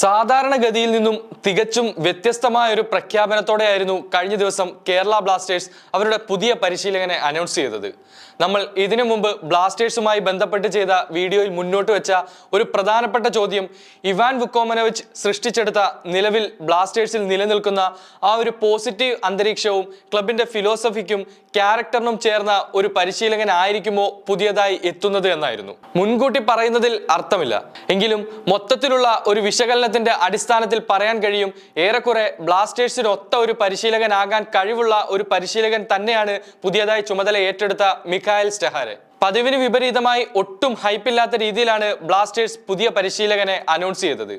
സാധാരണഗതിയിൽ നിന്നും തികച്ചും വ്യത്യസ്തമായ ഒരു പ്രഖ്യാപനത്തോടെയായിരുന്നു കഴിഞ്ഞ ദിവസം കേരള ബ്ലാസ്റ്റേഴ്സ് അവരുടെ പുതിയ പരിശീലകനെ അനൗൺസ് ചെയ്തത്. നമ്മൾ ഇതിനു മുമ്പ് ബ്ലാസ്റ്റേഴ്സുമായി ബന്ധപ്പെട്ട് ചെയ്ത വീഡിയോയിൽ മുന്നോട്ട് വെച്ച ഒരു പ്രധാനപ്പെട്ട ചോദ്യം ഇവാൻ വുക്കോമനോവിച്ച് സൃഷ്ടിച്ചെടുത്ത നിലവിൽ ബ്ലാസ്റ്റേഴ്സിൽ നിലനിൽക്കുന്ന ആ ഒരു പോസിറ്റീവ് അന്തരീക്ഷവും ക്ലബിന്റെ ഫിലോസഫിക്കും ക്യാരക്ടറിനും ചേർന്ന ഒരു പരിശീലകൻ ആയിരിക്കുമോ പുതിയതായി എത്തുന്നത് എന്നായിരുന്നു. മുൻകൂട്ടി പറയുന്നതിൽ അർത്ഥമില്ല. എങ്കിലും മൊത്തത്തിലുള്ള ഒരു വിശകലനത്തിന്റെ അടിസ്ഥാനത്തിൽ പറയാൻ കഴിയും ഏറെക്കുറെ ബ്ലാസ്റ്റേഴ്സിന് ഒത്ത ഒരു പരിശീലകനാകാൻ കഴിവുള്ള ഒരു പരിശീലകൻ തന്നെയാണ് പുതിയതായി ചുമതല ഏറ്റെടുത്ത മിഖായൽ സ്റ്റെഹാരെ. പതിവിന് വിപരീതമായി ഒട്ടും ഹൈപ്പില്ലാത്ത രീതിയിലാണ് ബ്ലാസ്റ്റേഴ്സ് പുതിയ പരിശീലകനെ അനൗൺസ് ചെയ്തത്.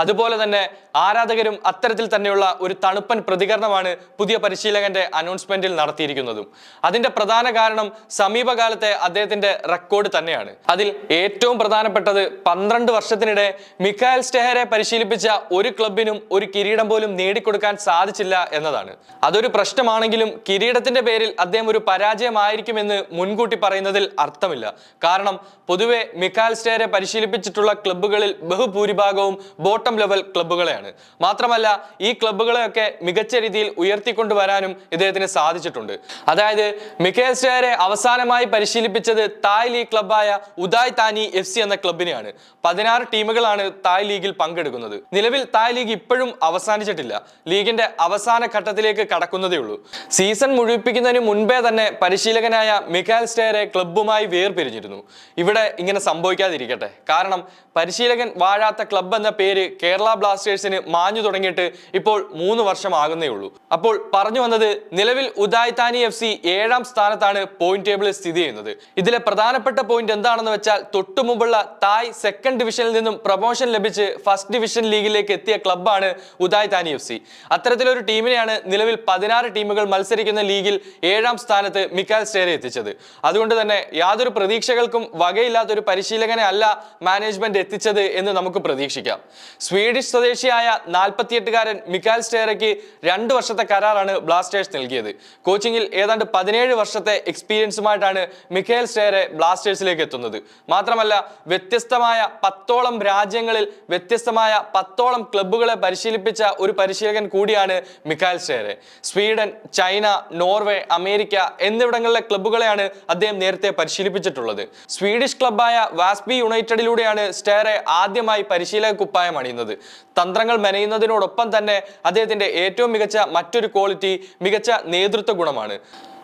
അതുപോലെ തന്നെ ആരാധകരും അത്തരത്തിൽ തന്നെയുള്ള ഒരു തണുപ്പൻ പ്രതികരണമാണ് പുതിയ പരിശീലകന്റെ അനൗൺസ്മെന്റിൽ നടത്തിയിരിക്കുന്നതും. അതിന്റെ പ്രധാന കാരണം സമീപകാലത്തെ അദ്ദേഹത്തിന്റെ റെക്കോർഡ് തന്നെയാണ്. അതിൽ ഏറ്റവും പ്രധാനപ്പെട്ടത് പന്ത്രണ്ട് വർഷത്തിനിടെ മിക്കായൽ സ്റ്റെഹറെ പരിശീലിപ്പിച്ച ഒരു ക്ലബിനും ഒരു കിരീടം പോലും നേടിക്കൊടുക്കാൻ സാധിച്ചില്ല എന്നതാണ്. അതൊരു പ്രശ്നമാണെങ്കിലും കിരീടത്തിന്റെ പേരിൽ അദ്ദേഹം ഒരു പരാജയമായിരിക്കുമെന്ന് മുൻകൂട്ടി പറയുന്നതിൽ അർത്ഥമില്ല. കാരണം പൊതുവെ മിക്കാൽ സ്റ്റേരെ പരിശീലിപ്പിച്ചിട്ടുള്ള ക്ലബ്ബുകളിൽ ബഹുഭൂരിഭാഗവും ബോട്ടം ലെവൽ ക്ലബ്ബുകളെയാണ്. മാത്രമല്ല ഈ ക്ലബ്ബുകളെയൊക്കെ മികച്ച രീതിയിൽ ഉയർത്തിക്കൊണ്ടുവരാനും ഇദ്ദേഹത്തിന് സാധിച്ചിട്ടുണ്ട്. അതായത് മിഖേൽ സ്റ്റേരെ അവസാനമായി പരിശീലിപ്പിച്ചത് തായ് ലീഗ് ക്ലബ്ബായ ഉദായ് താനി എഫ് സി എന്ന ക്ലബിനെയാണ് പതിനാറ് ടീമുകളാണ് തായ് ലീഗിൽ പങ്കെടുക്കുന്നത്. നിലവിൽ തായ് ലീഗ് ഇപ്പോഴും അവസാനിച്ചിട്ടില്ല. ലീഗിന്റെ അവസാന ഘട്ടത്തിലേക്ക് കടക്കുന്നതേ ഉള്ളൂ സീസൺ മുഴുവിപ്പിക്കുന്നതിന് മുൻപേ തന്നെ പരിശീലകനായ മിക്കാൽ സ്റ്റേരെ ക്ലബ്ബുമായി വേർപിരിഞ്ഞിരുന്നു. ഇവിടെ ഇങ്ങനെ സംഭവിക്കാതിരിക്കട്ടെ. കാരണം പരിശീലകൻ വാഴാത്ത ക്ലബ്ബ് എന്ന പേര് കേരള ബ്ലാസ്റ്റേഴ്സിന് മാഞ്ഞു തുടങ്ങിയിട്ട് ഇപ്പോൾ മൂന്ന് വർഷമാകുന്നേ ഉള്ളൂ. അപ്പോൾ പറഞ്ഞു വന്നത് നിലവിൽ ഉദായ് താനി എഫ് സി ഏഴാം സ്ഥാനത്താണ് പോയിന്റ് ടേബിളിൽ സ്ഥിതി ചെയ്യുന്നത്. ഇതിലെ പ്രധാനപ്പെട്ട പോയിന്റ് എന്താണെന്ന് വെച്ചാൽ തൊട്ടു മുമ്പുള്ള തായ് സെക്കൻഡ് ഡിവിഷനിൽ നിന്നും പ്രൊമോഷൻ ലഭിച്ച് ഫസ്റ്റ് ഡിവിഷൻ ലീഗിലേക്ക് എത്തിയ ക്ലബ്ബാണ് ഉദായ് താനി എഫ് സി. അത്തരത്തിലൊരു ടീമിനെയാണ് നിലവിൽ പതിനാറ് ടീമുകൾ മത്സരിക്കുന്ന ലീഗിൽ ഏഴാം സ്ഥാനത്ത് മിക്കാൽ സ്റ്റേരെ എത്തിച്ചത്. അതുകൊണ്ട് തന്നെ യാതൊരു പ്രതീക്ഷകൾക്കും വകയില്ലാത്ത ഒരു പരിശീലകനെ അല്ല മാനേജ്മെന്റ് എത്തിച്ചത് എന്ന് നമുക്ക് പ്രതീക്ഷിക്കാം. സ്വീഡിഷ് സ്വദേശിയായ നാൽപ്പത്തിയെട്ടുകാരൻ മിക്കാൽ സ്റ്റേറയ്ക്ക് രണ്ട് വർഷത്തെ കരാറാണ് ബ്ലാസ്റ്റേഴ്സ് നൽകിയത്. കോച്ചിങ്ങിൽ ഏതാണ്ട് പതിനേഴ് വർഷത്തെ എക്സ്പീരിയൻസുമായിട്ടാണ് മിക്കേൽ സ്റ്റേറെ ബ്ലാസ്റ്റേഴ്സിലേക്ക് എത്തുന്നത്. മാത്രമല്ല വ്യത്യസ്തമായ പത്തോളം രാജ്യങ്ങളിൽ വ്യത്യസ്തമായ പത്തോളം ക്ലബ്ബുകളെ പരിശീലിപ്പിച്ച ഒരു പരിശീലകൻ കൂടിയാണ് Mikael Stahre. Sweden China Norway America എന്നിവിടങ്ങളിലെ ക്ലബ്ബുകളെയാണ് അദ്ദേഹം നേരത്തെ പരിശീലിപ്പിച്ചിട്ടുള്ളത്. സ്വീഡിഷ് ക്ലബായ വാസ്ബി യുണൈറ്റഡിലൂടെയാണ് സ്റ്റേറെ ആദ്യമായി പരിശീലക കുപ്പായം അണിയുന്നത്. തന്ത്രങ്ങൾ മെനയുന്നതിനോടൊപ്പം തന്നെ അദ്ദേഹത്തിന്റെ ഏറ്റവും മികച്ച മറ്റൊരു ക്വാളിറ്റി മികച്ച നേതൃത്വ ഗുണമാണ്.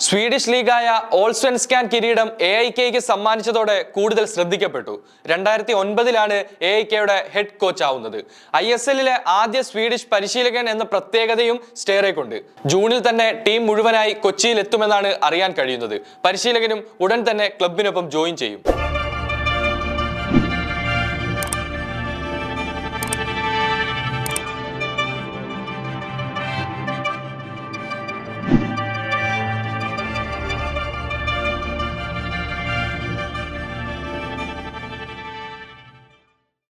സ്വീഡിഷ് ലീഗായ ഓൾസ്വെൻസ്കാൻ കിരീടം എ ഐ കെയ്ക്ക് സമ്മാനിച്ചതോടെ കൂടുതൽ ശ്രദ്ധിക്കപ്പെട്ടു. രണ്ടായിരത്തി ഒൻപതിലാണ് എ ഐ കെയുടെ ഹെഡ് കോച്ച് ആവുന്നത്. ഐ എസ് എല്ലിലെ ആദ്യ സ്വീഡിഷ് പരിശീലകൻ എന്ന പ്രത്യേകതയും സ്റ്റേറേക്കുണ്ട്. ജൂണിൽ തന്നെ ടീം മുഴുവനായി കൊച്ചിയിൽ എത്തുമെന്നാണ് അറിയാൻ കഴിയുന്നത്. പരിശീലകനും ഉടൻ തന്നെ ക്ലബിനൊപ്പം ജോയിൻ ചെയ്യും.